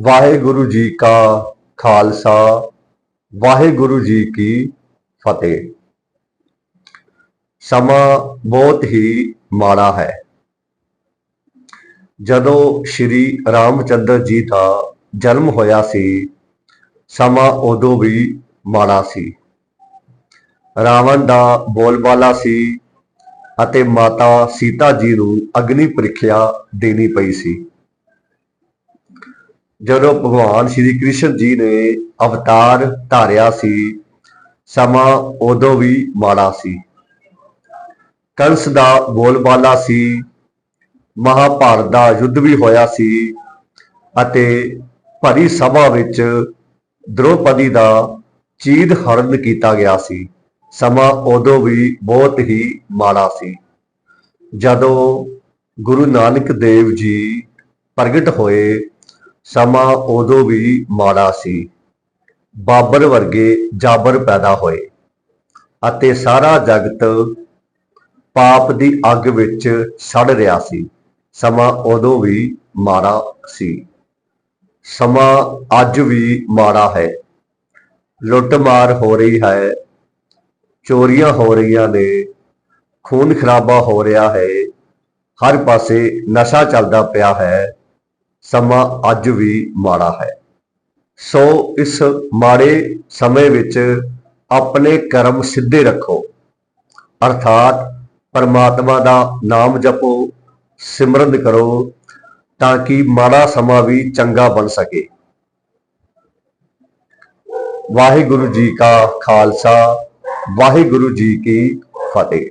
ਵਾਹਿਗੁਰੂ ਜੀ ਕਾ ਖਾਲਸਾ, ਵਾਹਿਗੁਰੂ ਜੀ ਕੀ ਫਤਿਹ। ਸਮਾਂ ਬਹੁਤ ਹੀ ਮਾੜਾ ਹੈ। ਜਦੋਂ ਸ਼੍ਰੀ ਰਾਮਚੰਦਰ ਜੀ ਦਾ ਜਨਮ ਹੋਇਆ ਸੀ, ਸਮਾਂ ਉਦੋਂ ਵੀ ਮਾੜਾ ਸੀ। ਰਾਵਣ ਦਾ ਬੋਲਬਾਲਾ ਸੀ ਅਤੇ ਮਾਤਾ ਸੀਤਾ ਜੀ ਨੂੰ ਅਗਨੀ ਪ੍ਰੀਖਿਆ ਦੇਣੀ ਪਈ ਸੀ। ਜਦੋਂ ਭਗਵਾਨ ਸ਼੍ਰੀ ਕ੍ਰਿਸ਼ਨ ਜੀ ਨੇ ਅਵਤਾਰ ਧਾਰਿਆ ਸੀ, ਸਮਾਂ ਉਦੋਂ ਵੀ ਮਾੜਾ ਸੀ। ਕੰਸ ਦਾ ਬੋਲਬਾਲਾ ਸੀ, ਮਹਾਭਾਰਤ ਦਾ ਯੁੱਧ ਵੀ ਹੋਇਆ ਸੀ ਅਤੇ ਭਰੀ ਸਭਾ ਵਿੱਚ ਦ੍ਰੋਪਦੀ ਦਾ ਚੀਦ ਹਰਨ ਕੀਤਾ ਗਿਆ ਸੀ। ਸਮਾਂ ਉਦੋਂ ਵੀ ਬਹੁਤ ਹੀ ਮਾੜਾ ਸੀ। ਜਦੋਂ ਗੁਰੂ ਨਾਨਕ ਦੇਵ ਜੀ ਪ੍ਰਗਟ ਹੋਏ ਸਮਾਂ ਉਦੋਂ ਵੀ ਮਾੜਾ ਸੀ। ਬਾਬਰ ਵਰਗੇ ਜਾਬਰ ਪੈਦਾ ਹੋਏ ਅਤੇ ਸਾਰਾ ਜਗਤ ਪਾਪ ਦੀ ਅੱਗ ਵਿੱਚ ਸੜ ਰਿਹਾ ਸੀ। ਸਮਾਂ ਉਦੋਂ ਵੀ ਮਾੜਾ ਸੀ। ਸਮਾਂ ਅੱਜ ਵੀ ਮਾੜਾ ਹੈ। ਲੁੱਟਮਾਰ ਹੋ ਰਹੀ ਹੈ। ਚੋਰੀਆਂ ਹੋ ਰਹੀਆਂ ਨੇ। ਖੂਨ ਖਰਾਬਾ ਹੋ ਰਿਹਾ ਹੈ। ਹਰ ਪਾਸੇ ਨਸ਼ਾ ਚੱਲਦਾ ਪਿਆ ਹੈ। ਸਮਾਂ ਅੱਜ ਵੀ ਮਾੜਾ ਹੈ। ਸੋ ਇਸ ਮਾੜੇ ਸਮੇਂ ਵਿੱਚ ਆਪਣੇ ਕਰਮ ਸਿੱਧੇ ਰੱਖੋ। ਅਰਥਾਤ ਪਰਮਾਤਮਾ ਦਾ ਨਾਮ ਜਪੋ, ਸਿਮਰਨ ਕਰੋ ਤਾਂ ਕਿ ਮਾੜਾ ਸਮਾਂ ਵੀ ਚੰਗਾ ਬਣ ਸਕੇ। ਵਾਹਿਗੁਰੂ ਜੀ ਕਾ ਖਾਲਸਾ, ਵਾਹਿਗੁਰੂ ਜੀ ਕੀ ਫਤਿਹ।